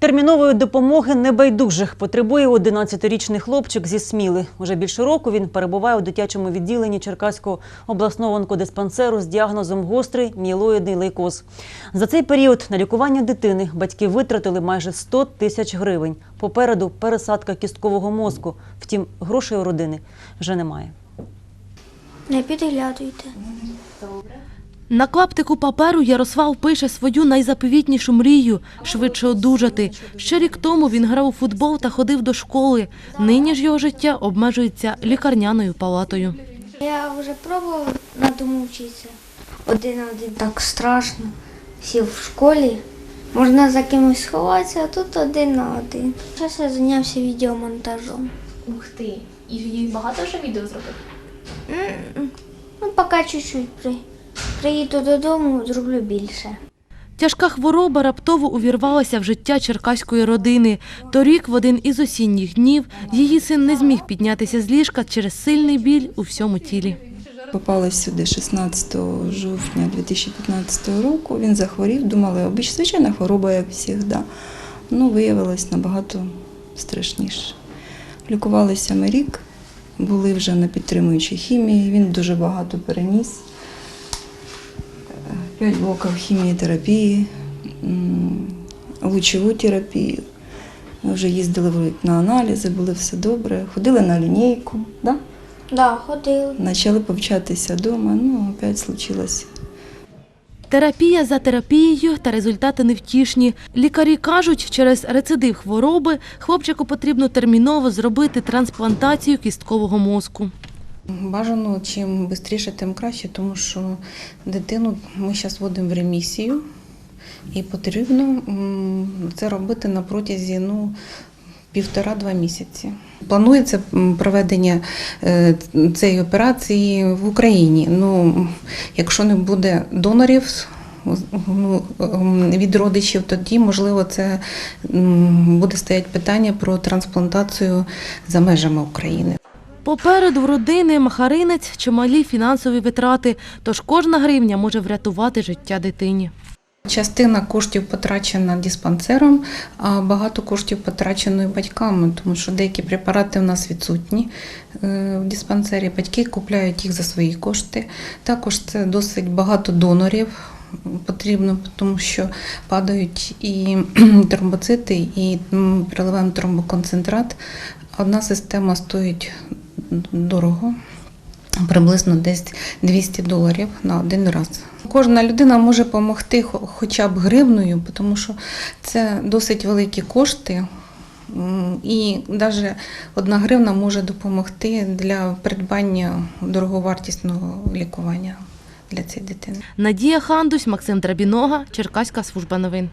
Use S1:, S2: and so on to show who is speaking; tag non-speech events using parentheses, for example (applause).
S1: Термінової допомоги небайдужих потребує 11-річний хлопчик зі Сміли. Уже більше року він перебуває у дитячому відділенні Черкаського обласного онкодиспансеру з діагнозом гострий мієлоїдний лейкоз. За цей період на лікування дитини батьки витратили майже 100 тисяч гривень. Попереду пересадка кісткового мозку. Втім, грошей у родини вже немає.
S2: Не підглядуйте.
S3: На клаптику паперу Ярослав пише свою найзаповітнішу мрію – швидше одужати. Ще рік тому він грав у футбол та ходив до школи. Нині ж його життя обмежується лікарняною палатою.
S2: Я вже пробував на дому вчитися. Один на один так страшно. Сів в школі. Можна за кимось сховатися, а тут один на один. Зараз я зайнявся відеомонтажом.
S4: Ух ти. І багато вже відео зробив?
S2: Ну, поки чуть-чуть. Приїду додому, зроблю більше.
S3: Тяжка хвороба раптово увірвалася в життя черкаської родини. Торік, в один із осінніх днів, її син не зміг піднятися з ліжка через сильний біль у всьому тілі.
S5: Попали сюди 16 жовтня 2015 року. Він захворів, думали, обич, звичайна хвороба, як завжди. Ну, виявилось набагато страшніше. Лікувалися ми рік, були вже на підтримуючій хімії, він дуже багато переніс. П'ять блоків хімієтерапії, лучову терапію. Ми вже їздили на аналізи, були все добре, ходили на лінійку. Да?
S2: Да, ходив.
S5: Почали повчатися вдома, ну, опять случилось.
S3: Терапія за терапією та результати невтішні. Лікарі кажуть, через рецидив хвороби хлопчику потрібно терміново зробити трансплантацію кісткового мозку.
S6: Бажано чим швидше, тим краще, тому що дитину ми зараз вводимо в ремісію, і потрібно це робити на протязі ну, півтора-два місяці. Планується проведення е, цієї операції в Україні. Ну, якщо не буде донорів ну, від родичів, тоді можливо це буде стояти питання про трансплантацію за межами України.
S3: Попереду в родини махаринець чималі фінансові витрати, тож кожна гривня може врятувати життя дитині.
S6: Частина коштів потрачена диспансером, а багато коштів потрачено і батьками, тому що деякі препарати в нас відсутні е, в диспансері. Батьки купляють їх за свої кошти. Також це досить багато донорів потрібно, тому що падають і (clears throat) тромбоцити, і м, переливаємо тромбоконцентрат. Одна система стоїть дорого. Приблизно десь 200 доларів на один раз. Кожна людина може допомогти хо- хоча б гривною, тому що це досить великі кошти. І навіть одна гривна може допомогти для придбання дороговартісного лікування для цієї дитини.
S3: Надія Хандусь, Максим Драбінога, Черкаська служба новин.